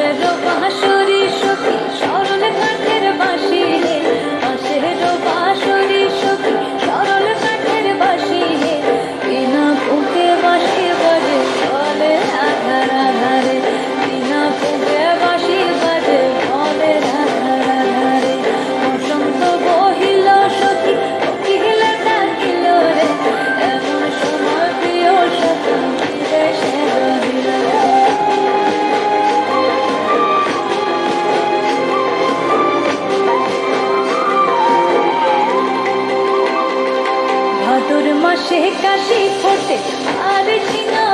পাশের বাঁশরি সখী সরল কাঠের বাঁশ ভাদুর কাশি ফোটে আর চিনা